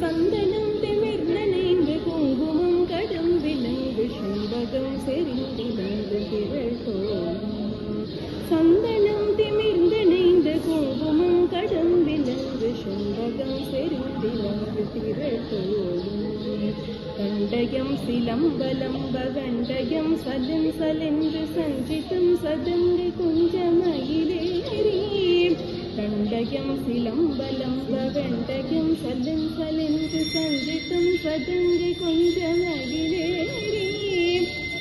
சந்தனம் திமிர் நனைந்து குங்குமம் கடும் விலங்கு செண்பகம் செறிந்திலங்கு திரட்டோம் சந்தனம் திமிர்ந்து நெய்ந்து குங்குமம் கடும் விலங்கு செண்பகம் செறிந்திலங்கு திரட்டோடும் கண்டயம் சிலம்பலம்ப கண்டயம் சலன் சலென்று சஞ்சிதம் சதங்கு குஞ்சமயிலேறி கண்டயம் சிலம்பலம்ப கண்டயம் சலன் சலென்று சஞ்சிதம் சதங்கு குஞ்சமயிலேறி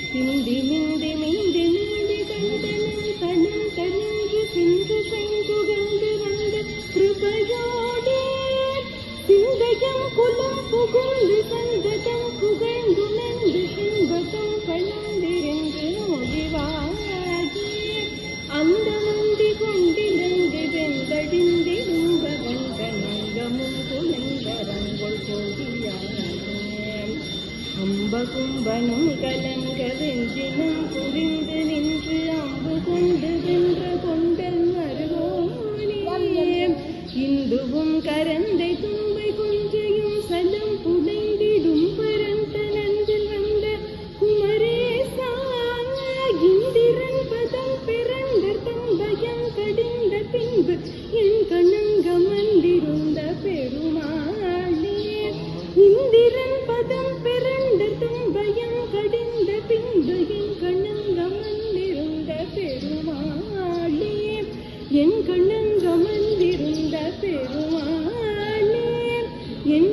சிந்தி மிந்தி மிந்தி மிந்தி கண்டனம் தனம் தனங்கு சென்று செங்குகந்து வந்த கிருபையோடே சிந்தையம் குலம் புகுந்து அம்ப கும்பனும் கலங்க வெஞ்சினம் புரிந்து நின்று அம்பு கொண்டு வென்று கொண்டல் மருகோனே. இந்துவும் கரந்தை தும்பை என் கண்ணங்கமந்திருந்த பெருமானே என்